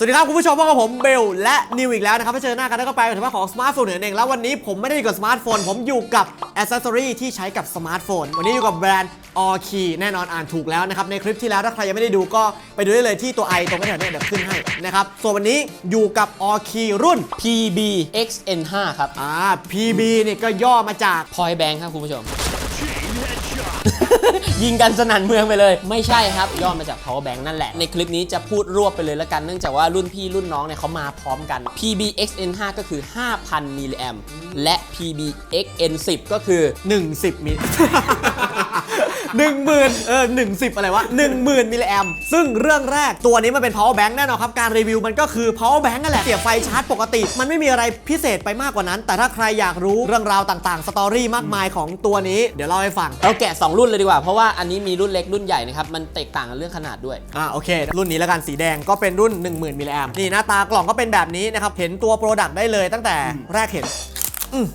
สวัสดีครับคุณผู้ชมพบกับผมเบลและนิวอีกแล้วนะครับมาเจอหน้ากันแล้วก็ไปกับเรื่องของสมาร์ทโฟนหนั่นเองแล้ววันนี้ผมไม่ได้อยู่กับสมาร์ทโฟน ผมอยู่กับอ c เซสซอรีที่ใช้กับสมาร์ทโฟน วันนี้อยู่กับแบรนด์ All Key แน่นอนอ่านถูกแล้วนะครับ ในคลิปที่แล้วถ้าใครยังไม่ได้ดูก็ไปดูได้เลยที่ตัว i ตรงกระดาษเนี่ยเดี๋ยวขึ้นให้นะครับ ส่วนวันนี้อยู่กับ All Key รุ่น PBXN5 ครับอ่า PB เนี่ยก็ย่อมาจากพอยแบงค์ครับคุณผู้ชม ยิงกันสนั่นเมืองไปเลย ไม่ใช่ครับย่อมาจาก power bank นั่นแหละ ในคลิปนี้จะพูดรวบไปเลยละกันเนื่องจากว่ารุ่นพี่รุ่นน้องเนี่ยเขามาพร้อมกัน PBXN5 ก็คือ 5,000มิลลิแอมและ PBXN10 ก็คือ 10มิล หนึ่งหมื่นเออหนึ่งสิบอะไรวะหนึ่งหมื่นมิลลิแอมซึ่งเรื่องแรกตัวนี้มันเป็น power bank แน่นอนครับ การรีวิวมันก็คือ power bank นั่นแหละ เสียบไฟชาร์จปกติ มันไม่มีอะไรพิเศษไปมากกว่านั้น แต่ถ้าใครอยากรู้เรื่องราวต่างๆ สตอรี่มากมายของตัวนี้ เดี๋ยวเล่าให้ฟัง เราแกะ 2 รุ่นเลยดีกว่า เพราะว่าอันนี้มีรุ่นเล็กรุ่นใหญ่นะครับ มันแตกต่างกันเรื่องขนาดด้วย อ่าโอเค รุ่นนี้แล้วกันสีแดงก็เป็นรุ่น 10,000มิลลิแอมนี่หน้าตากล่องก็เป็นแบบนี้นะครับ เห็นตัวโปรดักต์ได้เลยตั้งแต่แรกเห็นอืม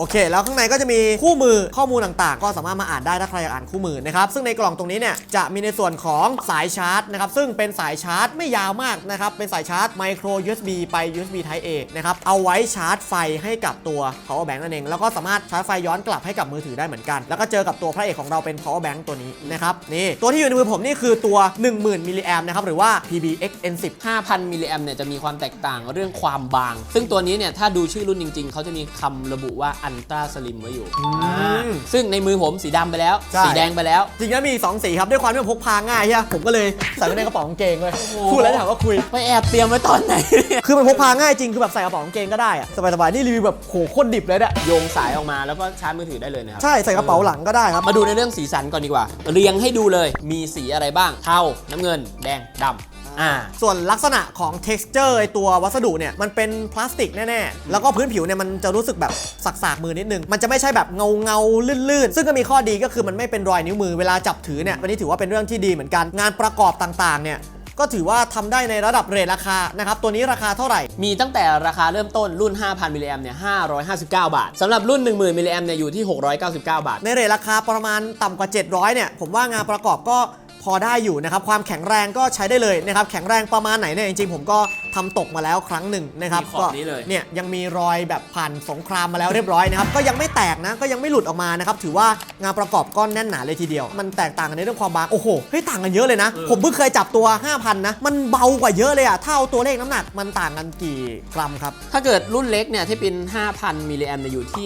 โอเค แล้วข้างในก็จะมีคู่มือข้อมูลต่างๆ ก็สามารถมาอ่านได้ถ้าใครอยากอ่านคู่มือนะครับซึ่งในกล่องตรงนี้เนี่ยจะมีในส่วนของสายชาร์จนะครับซึ่งเป็นสายชาร์จไม่ยาวมากนะครับเป็นสายชาร์จ micro USB ไป USB Type A นะครับเอาไว้ชาร์จไฟให้กับตัว power bank นั่นเองแล้วก็สามารถชาร์จไฟย้อนกลับให้กับมือถือได้เหมือนกัน แล้วก็เจอกับตัวพระเอกของเราเป็น power bank ตัวนี้นะครับนี่ตัวที่อยู่ในมือผมนี่คือตัว 10,000มิลลิแอมนะครับหรือว่า PBXN10 5,000มิลลิแอมเนี่ยจะมีความแตกต่างเรื่องความบาง ซึ่งตัวนี้เนี่ยถ้าดูชื่อรุ่นจริง ๆเขาจะมีคำระบุว่าอันตราสลิมไว้อยู่อ่าซึ่งในมือผมสีดำไปแล้ว ใช่ สีแดงไปแล้ว จริงๆแล้วมี 2 สีครับ ด้วยความที่ผมพกพาง่ายใช่ไหมผมก็เลยใส่ไว้ในกระเป๋ากางเกงเลยโอ้โห พูดแล้วถามว่าคุย ไปแอบเตรียมไว้ตอนไหนเนี่ยคือมันพกพาง่ายจริงคือแบบใส่กระเป๋ากางเกงก็ได้อะสบายๆนี่รีวิวแบบโหโคตรดิบเลยเนี่ยโยงสายออกมาแล้วก็ชาร์จมือถือได้เลยนะครัใช่ใส่กระเป๋าหลังก็ได้ครับมาดูในเรื่องสีสันก่อนดีกว่า เรียงให้ดูเลยมีสีอะไรบ้างเทาน้ำเงิน แดงดำ อ่าส่วนลักษณะของ texture ไอตัววัสดุเนี่ยมันเป็นพลาสติกแน่ๆ แล้วก็พื้นผิวเนี่ยมันจะรู้สึกแบบสักๆมือนิดนึง มันจะไม่ใช่แบบเงาเงาๆลื่นๆ ซึ่งก็มีข้อดีก็คือมันไม่เป็นรอยนิ้วมือเวลาจับถือเนี่ยวันนี้ถือว่าเป็นเรื่องที่ดีเหมือนกันงานประกอบต่างๆเนี่ยก็ถือว่าทำได้ในระดับเรทราคานะครับ ตัวนี้ราคาเท่าไหร่ มีตั้งแต่ราคาเริ่มต้นรุ่น 5,000 มิลลิแอมเนี่ย 559 บาทสำหรับรุ่น 10,000 มิลลิแอมเนี่ยอยู่ที่ 699 บาท ในเรทราคาประมาณต่ำกว่า 700 เนี่ย ผมว่างานประกอบก็ พอได้อยู่นะครับ ความแข็งแรงก็ใช้ได้เลยนะครับ แข็งแรงประมาณไหนเนี่ยจริงๆผมก็ ทำตกมาแล้วครั้งหนึ่งนะครับมีขอบนี้เลย เนี่ยยังมีรอยแบบผ่านสงครามมาแล้วเรียบร้อยนะครับก็ยังไม่แตกนะก็ยังไม่หลุดออกมานะครับถือว่างานประกอบก้อนแน่นหนาเลยทีเดียว มันแตกต่างกันในเรื่องความบางโอ้โหเฮ้ยต่างกันเยอะเลยนะ ผมเพิ่งเคยจับตัว 5,000 นะ มันเบากว่าเยอะเลยอะถ้าเอาตัวเลขน้ำหนักมันต่างกันกี่กรัมครับ ถ้าเกิดรุ่นเล็กเนี่ยที่เป็น 5,000 มิลลิแอมเนี่ยอยู่ที่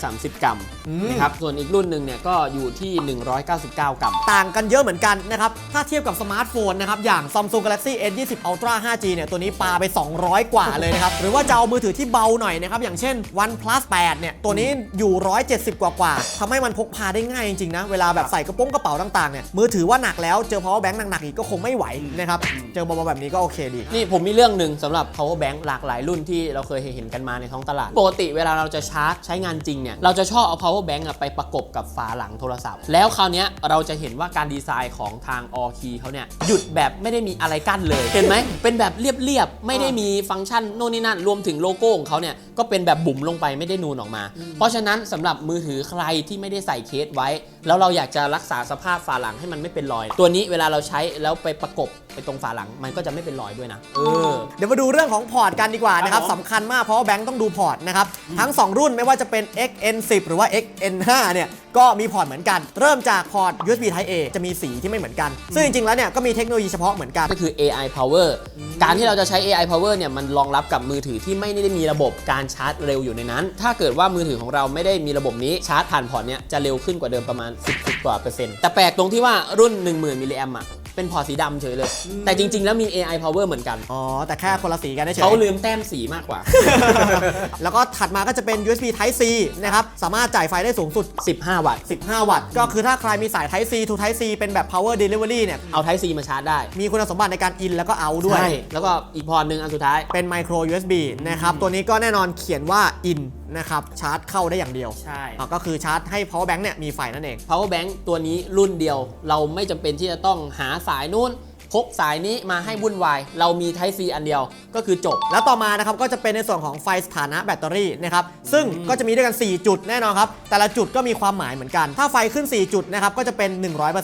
130 กรัมอืม นะครับ ส่วนอีกรุ่นหนึ่งเนี่ยก็อยู่ที่ 199 กรัม ต่างกันเยอะเหมือนกันนะครับ ถ้าเทียบกับสมาร์ทโฟนนะครับ อย่าง Samsung Galaxy S20 Ultra 5G เนี่ย ตัวนี้ปาไป 200 กว่าเลยนะครับ หรือว่าจะเอามือถือที่เบาหน่อยนะครับ อย่างเช่น OnePlus 8 เนี่ย ตัวนี้อยู่ 170 กว่ากว่าทำให้มันพกพาได้ง่ายจริงๆนะ เวลาแบบใส่กระโป๋องกระเป๋าต่างๆ เนี่ย มือถือว่าหนักแล้ว เจอ power bank หนักๆ อีกก็คงไม่ไหวนะครับ เจอเบาๆแบบนี้ก็โอเคดี นี่ผมมีเรื่องหนึ่งสำหรับ power bank หลากหลายรุ่นที่เราเคยเห็นกันมาในท้องตลาด ปกติเวลาเราจะชาร์จใช้งานจริงเนี่ย เราจะชอบเอา power bank อะไปประกบกับฝาหลังโทรศัพท์ แล้วคราวเนี้ยเราจะเห็นว่าการดีไซน์ของทาง All Key เขาเนี่ยหยุดแบบไม่ได้มีอะไรกั้นเลย เห็นไหมเป็นแบบเรียบไม่ได้มีฟังก์ชันโน่นนี่นั่น รวมถึงโลโก้ของเขาเนี่ยก็เป็นแบบบุ๋มลงไปไม่ได้นูนออกมา เพราะฉะนั้นสำหรับมือถือใครที่ไม่ได้ใส่เคสไว้ แล้วเราอยากจะรักษาสภาพฝาหลังให้มันไม่เป็นรอย ตัวนี้เวลาเราใช้แล้วไปประกบไปตรงฝาหลัง มันก็จะไม่เป็นรอยด้วยนะเออเดี๋ยวมาดูเรื่องของพอร์ตกันดีกว่านะครับครับผมสำคัญมากเพราะว่าแบงค์ต้องดูพอร์ตนะครับทั้ง 2 รุ่นไม่ว่าจะเป็น XN10 หรือว่า XN5 เนี่ยก็มีพอร์ตเหมือนกัน เริ่มจากพอร์ต USB Type A จะมีสีที่ไม่เหมือนกัน ซึ่งจริงๆ แล้วเนี่ยก็มีเทคโนโลยีเฉพาะเหมือนกัน ก็คือ AI power การที่เราจะใช้ AI power เนี่ยมันรองรับกับมือถือที่ไม่ได้มีระบบการชาร์จเร็วอยู่ในนั้น ถ้าเกิดว่ามือถือของเราไม่ได้มีระบบนี้ชาร์จผ่านพอร์ตเนี่ยจะเร็วขึ้นกว่าเดิมประมาณ10 10กว่าเปอร์เซ็นต์แต่แปลกตรงที่ว่ารุ่น 10,000มิลลิแอมอะ เป็นพอร์ตสีดำเฉยเลย แต่จริง ๆ แล้วมี AI power เหมือนกัน อ๋อ แต่แค่คนละสีกันเฉยๆเขาลืมแต้มสีมากกว่า แล้วก็ถัดมาก็จะเป็น USB Type C นะครับ สามารถจ่ายไฟได้สูงสุด 15 วัตต์ 15 วัตต์ ก็คือถ้าใครมีสาย Type C to Type C เป็นแบบ Power Delivery เนี่ย เอา Type C มาชาร์จได้ มีคุณสมบัติในการอินแล้วก็เอาด้วยใช่แล้วก็อีกพอร์ตหนึ่งอันสุดท้าย เป็น Micro USB นะครับ ตัวนี้ก็แน่นอนเขียนว่า in นะครับชาร์จเข้าได้อย่างเดียวใช่อะก็คือชาร์จให้ power bank เนี่ยมีไฟนั่นเอง power bank ตัวนี้รุ่นเดียว เราไม่จำเป็นที่จะต้องหาสายนู้น พกสายนี้มาให้วุ่นวาย เรามี Type C อันเดียวก็คือจบ แล้วต่อมานะครับก็จะเป็นในส่วนของไฟสถานะแบตเตอรี่นะครับซึ่งก็จะมีด้วยกัน 4 จุดแน่นอนครับ แต่ละจุดก็มีความหมายเหมือนกัน ถ้าไฟขึ้น 4 จุดนะครับก็จะเป็น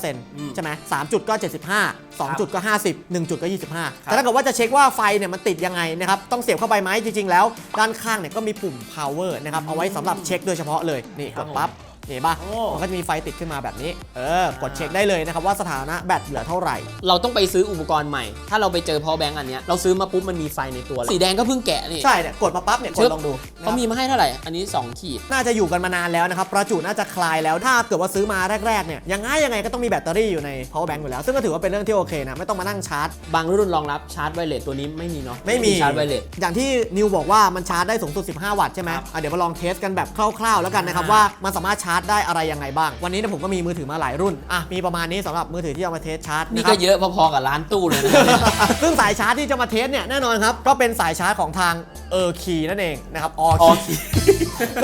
100%ใช่ไหม3จุดก็ 75 2 จุดก็ 50 1 จุดก็ 25 แต่ถ้าเกิดว่าจะเช็คว่าไฟเนี่ยมันติดยังไงนะครับต้องเสียบเข้าไปไหมจริงๆแล้ว ด้านข้างเนี่ยก็มีปุ่ม power นะครับเอาไว้สำหรับเช็คโดยเฉพาะเลยนี่กดปั๊บ เห็นปะโอ้ มันก็จะมีไฟติดขึ้นมาแบบนี้ เออ กดเช็คได้เลยนะครับว่าสถานะแบตเหลือเท่าไหร่ เราต้องไปซื้ออุปกรณ์ใหม่ ถ้าเราไปเจอ power bank อันเนี้ยเราซื้อมาปุ๊บมันมีไฟในตัวสีแดงก็เพิ่งแกะนี่ ใช่เนี่ย กดมาปั๊บเนี่ย กดลองดูนะครับเขามีมาให้เท่าไหร่ อันนี้ 2 ขีด น่าจะอยู่กันมานานแล้วนะครับประจุน่าจะคลายแล้ว ถ้าเกิดว่าซื้อมาแรกๆ เนี่ย ยังไงยังไงก็ต้องมีแบตเตอรี่อยู่ใน power bank อยู่แล้ว ซึ่งก็ถือว่าเป็นเรื่องที่โอเคนะ ไม่ต้องมานั่งชาร์จ บางรุ่นรองรับชาร์จไวเลสตัวนี้ไม่มีเนาะไม่มี ชาร์จไวเลส อย่างที่นิวบอกว่ามันชาร์จได้สูงสุด 15 วัตต์ใช่ไหมครับอะเดี๋ยวมาลองเทสกันแบบคร่าวๆ แล้วกันนะครับอ่า ว่ามันสามารถชาร์จได้อะไรยังไงบ้าง วันนี้เนยผมก็มีมือถือมาหลายรุ่น อะ มีประมาณนี้สำหรับมือถือที่เอามาเทสชาร์จนี่นะคก็รับเยอะพอๆกับร้านตู้เลยนะ ซึ่งสายชาร์จที่จะมาเทสเนี่ยแน่นอนครับ ก็เป็นสายชาร์จของทางเออคีนั่นเองนะครับออออคี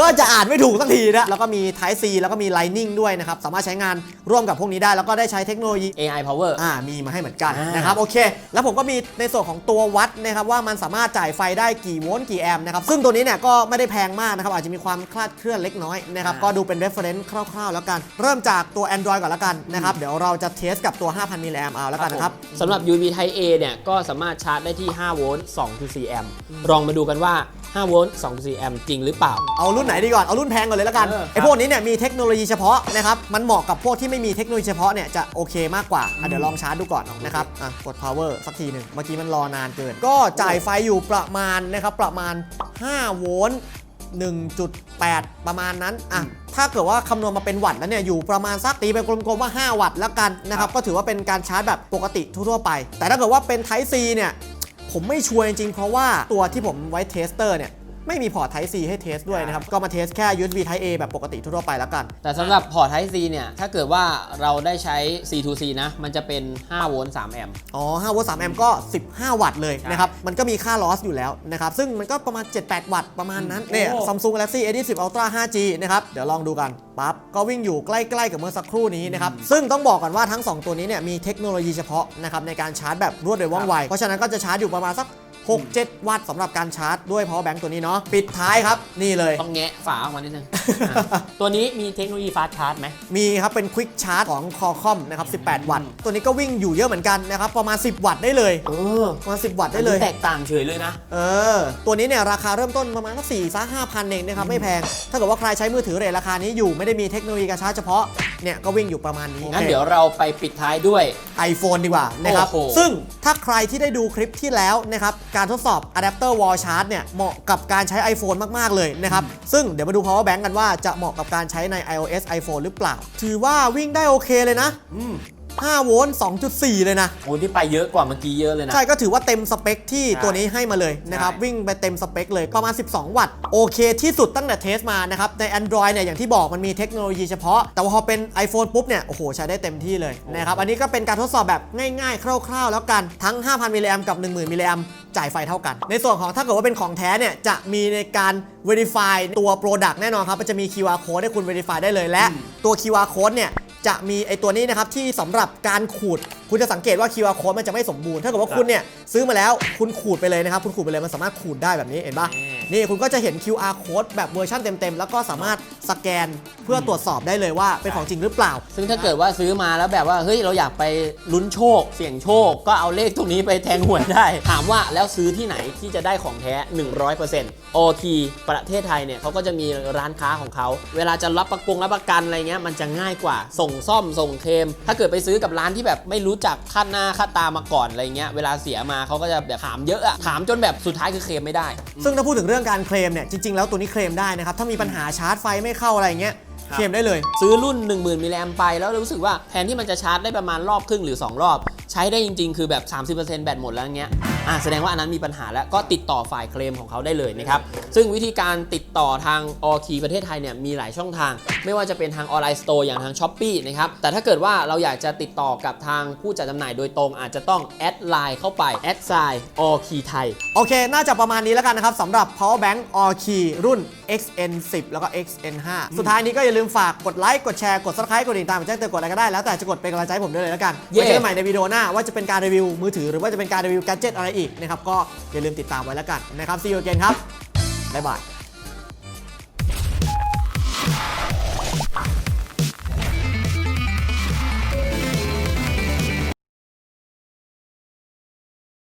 ก็จะอ่านไม่ถูกสักทีนะ แล้วก็มี Type C แล้วก็มี Lightning ด้วยนะครับ สามารถใช้งานร่วมกับพวกนี้ได้ แล้วก็ได้ใช้เทคโนโลยี AI power อ่ามีมาให้เหมือนกันอ่าน นะครับ โอเค แล้วผมก็มีในส่วนของตัววัดนะครับว่ามันสามารถจ่ายไฟได้กี่โวลต์กี่แอมป์นะครับ ซึ่งตัวนี้เนี่ยก็ไม่ได้แพงมากนะครับ อาจจะมีความคลาดเคลื่อนเล็กน้อยนะครับ ก็ดูเป็น reference คร่าวๆ แล้วกัน เริ่มจากตัว Android ก่อนแล้วกันนะครับ เดี๋ยวเราจะเทสกับตัว 5,000มิลลิแอมป์เอาแล้วกันนะครับ สำหรับ USB Type A เนี่ยก็สามารถชาร์จได้ที่ 5 โวลต์ 2 4 แอมป์ลองมาดูกันว่า 5 โวลต์ 2 4 แอมป์จริงหรือเปล่า เอารุ่นไหนดีก่อน เอารุ่นแพงก่อนเลยแล้วกันเออครับไอ้พวกนี้เนี่ยมีเทคโนโลยีเฉพาะนะครับ มันเหมาะกับพวกที่ไม่มีเทคโนโลยีเฉพาะเนี่ยจะโอเคมากกว่าอะเดี๋ยวลองชาร์จดูก่อนนะครับ อะกด power สักทีหนึ่งเมื่อกี้มันรอนานเกิน ก็จ่ายไฟอยู่ประมาณนะครับประมาณ 5 โวลต์ 1.8 ประมาณนั้นอะถ้าเกิดว่าคำนวณมาเป็นวัตต์แล้วเนี่ยอยู่ประมาณสักตีไปกลมๆว่า 5 วัตต์แล้วกันนะครับก็ถือว่าเป็นการชาร์จแบบปกติทั่วๆไป แต่ถ้าเกิดว่าเป็น Type C เนี่ยผมไม่ชัวร์จริงๆเพราะว่าตัวที่ผมไว้เทสเตอร์เนี่ย ไม่มีพอร์ต Type C ให้เทสด้วยนะครับ ก็มาเทสแค่ USB Type A แบบปกติทั่วๆไปแล้วกัน แต่สำหรับพอร์ต Type C เนี่ย ถ้าเกิดว่าเราได้ใช้ C to C นะ มันจะเป็น 5 โวลต์ 3 แอมป์ อ๋อ 5 โวลต์ 3 แอมป์ก็ 15 วัตต์เลยใช่นะครับ มันก็มีค่าลอสอยู่แล้วนะครับ ซึ่งมันก็ประมาณ 7-8 วัตต์ประมาณนั้นโอ้เนี่ย Samsung Galaxy A10 Ultra 5G นะครับ เดี๋ยวลองดูกันปั๊บ ก็วิ่งอยู่ใกล้ๆกับเมื่อสักครู่นี้นะครับ ซึ่งต้องบอกก่อนว่าทั้ง 2 ตัวนี้เนี่ยมีเทคโนโลยีเฉพาะนะครับในการชาร์จแบบรวดเร็วว่องไว เพราะฉะนั้นก็จะชาร์จอยู่ประมาณสัก 6-7 วัตต์สำหรับการชาร์จด้วย power bank ตัวนี้เนาะปิดท้ายครับนี่เลย ต้องแงะฝาออกมานิดนึงอะตัวนี้มีเทคโนโลยีฟาสชาร์จไหม มีครับ เป็น Quick Charge ของ Qualcomm นะครับ 18 วัตต์ ตัวนี้ก็วิ่งอยู่เยอะเหมือนกันนะครับ ประมาณ 10 วัตต์ได้เลย เออประมาณ 10 วัตต์ได้เลย แตกต่างเฉยเลยนะ เออ ตัวนี้เนี่ยราคาเริ่มต้นประมาณสักสี่ซะห้าพันเองนะครับ ไม่แพง ถ้าเกิดว่าใครใช้มือถือเรทราคานี้อยู่ไม่ได้มีเทคโนโลยีการชาร์จเฉพาะ เนี่ยก็วิ่งอยู่ประมาณนี้งั้นเดี๋ยวเราไปปิดท้ายด้วยไอโฟนดีกว่านะครับ โอ้โห ซึ่งถ้าใครที่ได้ดูคลิปที่แล้วนะครับการทดสอบอะแดปเตอร์วอลชาร์จเนี่ยเหมาะกับการใช้ iPhone มาก ๆ เลยนะครับ ซึ่งเดี๋ยวมาดู power bank กันว่าจะเหมาะกับการใช้ใน iOS iPhone หรือเปล่า ถือว่าวิ่งได้โอเคเลยนะอืม 5 โวลต์ 2.4 เลยนะ โอ้ที่ไปเยอะกว่าเมื่อกี้เยอะเลยนะ ใช่ก็ถือว่าเต็มสเปคที่ใช่ตัวนี้ให้มาเลยนะครับใช่วิ่งไปเต็มสเปคเลยประมาณ 12 วัตต์ โอเคที่สุดตั้งแต่เทสมานะครับ ใน Android เนี่ยอย่างที่บอกมันมีเทคโนโลยีเฉพาะ แต่ว่าพอเป็น iPhone ปุ๊บเนี่ย โอ้โห ใช้ได้เต็มที่เลยนะครับ อันนี้ก็เป็นการทดสอบแบบง่ายๆ คร่าวๆ แล้วกันทั้ง 5,000มิลลิแอมกับ 10,000มิลลิแอมจ่ายไฟเท่ากัน ในส่วนของถ้าเกิดว่าเป็นของแท้เนี่ย จะมีในการ Verify ตัว Product แน่นอนครับมันจะมี QR code ให้คุณ Verify ได้เลยและตัว QR code เนี่ย จะมีไอตัวนี้นะครับที่สำหรับการขูด คุณจะสังเกตว่า QR code มันจะไม่สมบูรณ์ถ้าเกิดว่าคุณเนี่ยซื้อมาแล้วคุณขูดไปเลยนะครับคุณขูดไปเลยมันสามารถขูดได้แบบนี้เห็นปะอืม นี่คุณก็จะเห็น QR code แบบเวอร์ชันเต็มๆ แล้วก็สามารถสแกนเพื่อตรวจสอบได้เลยว่าเป็นของจริงหรือเปล่า ซึ่งถ้าเกิดว่าซื้อมาแล้วแบบว่าเฮ้ยเราอยากไปลุ้นโชค เสี่ยงโชค ก็เอาเลขตรงนี้ไปแทงหวยได้ ถามว่าแล้วซื้อที่ไหนที่จะได้ของแท้ 100%โอทีประเทศไทยเนี่ยเขาก็จะมีร้านค้าของเขา เวลาจะรับประกงรับประกันอะไรเงี้ยมันจะง่ายกว่าส่งซ่อมส่งเคลมถ้าเกิดไปซื้อกับร้านที่แบบไม่รู้จักค่าหน้าค่าตามาก่อนอะไรเงี้ยเวลาเสียมาเขาก็จะแบบถามเยอะอะถามจนแบบสุดท้ายคือเคลมไม่ได้ ซึ่งถ้าพูดถึงเรื่องการเคลมเนี่ยจริง ๆ แล้วตัวนี้เคลมได้นะครับถ้ามีปัญหาชาร์จไฟไม่เข้าอะไรอย่างเงี้ยเคลมได้เลย ซื้อรุ่น 10,000มิลลิแอมไปแล้วรู้สึกว่าแทนที่มันจะชาร์จได้ประมาณรอบครึ่งหรือ 2 รอบ ใช้ได้จริง ๆ คือแบบ 30%แบตหมดแล้วอย่างเงี้ย อะแสดงว่าอันนั้นมีปัญหาแล้วก็ติดต่อฝ่ายเคลมของเขาได้เลยนะครับ ซึ่งวิธีการติดต่อทางออคีประเทศไทยเนี่ยมีหลายช่องทาง ไม่ว่าจะเป็นทางออนไลน์สโตร์อย่างทาง s h อ p e e นะครับ แต่ถ้าเกิดว่าเราอยากจะติดต่อกับทางผู้จัดจำหน่ายโดยตรง อาจจะต้องแอดไลน์เข้าไปแอดไซน์ออคีไทย โอเค น่าจะประมาณนี้แล้วกันนะครับสำหรับ power bank All Key รุ่น XN10 แล้วก็ XN5 สุดท้ายนี้ก็อย่าลืมฝากกดไลค์กดแชร์กด subscribe กดติดตามกดแจ้งเตือนกดอะไรก็ได้แล้วแต่จะกดเป็นกำลังใจให้ผมด้วยเลยแล้วกันเย้ไว้เจอกันใหม่ในวิดีโอหน้าว่าจะเป็นการรีวิวมือถือหรือว่าจะเป็นการรีวิวแกดเจิตอะไรอีกนะครับก็อย่าลืมติดตามไว้แล้วกันนะครับ see you again ครับบ๊ายบาย